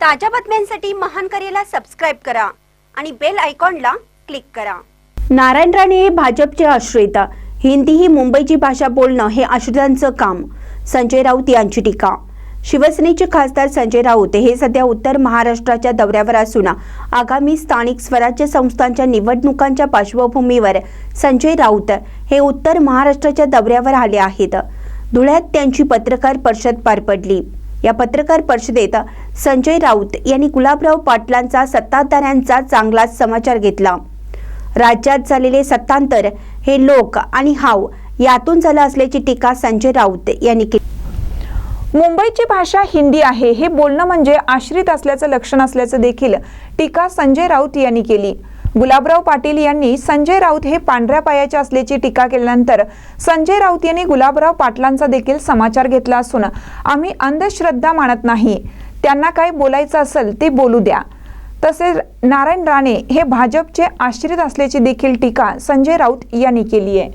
ताज्या बातम्यांसाठी महान करेला सबस्क्राईब करा आणि बेल आयकॉनला क्लिक करा. नारायण राणे हे भाजपचे आश्रित. हिंदी ही मुंबईची भाषा बोलणं हे आश्रितांचं काम. संजय राऊत यांची टीका. शिवसेनेचे खासदार संजय राऊत हे सध्या उत्तर महाराष्ट्राच्या दौऱ्यावर असून आगामी स्थानिक स्वराज्य संस्थांच्या निवडणुकांच्या पार्श्वभूमीवर संजय राऊत हे उत्तर महाराष्ट्राच्या दौऱ्यावर आले आहेत. धुळ्यात त्यांची पत्रकार परिषद पार पडली. या पत्रकार परिषदेत संजय राऊत यांनी गुलाबराव पाटलांचा सत्ताधाऱ्यांचा चांगलाच समाचार घेतला. राज्यात झालेले सत्तांतर हे लोक आणि हाव यातून झालं असल्याची टीका संजय राऊत यांनी केली. मुंबईची भाषा हिंदी आहे हे बोलणं म्हणजे आश्रित असल्याचं लक्षण असल्याचं देखील टीका संजय राऊत यांनी केली. गुलाबराव पाटील यांनी संजय राऊत हे पांढऱ्या पायाचे असल्याची टीका केल्यानंतर संजय राऊत यांनी गुलाबराव पाटलांचा देखील समाचार घेतला असून आम्ही अंधश्रद्धा मानत नाही. त्यांना काय बोलायचं असेल ते बोलू द्या. तसेच नारायण राणे हे भाजपचे आश्रित असल्याची देखील टीका संजय राऊत यांनी केली आहे.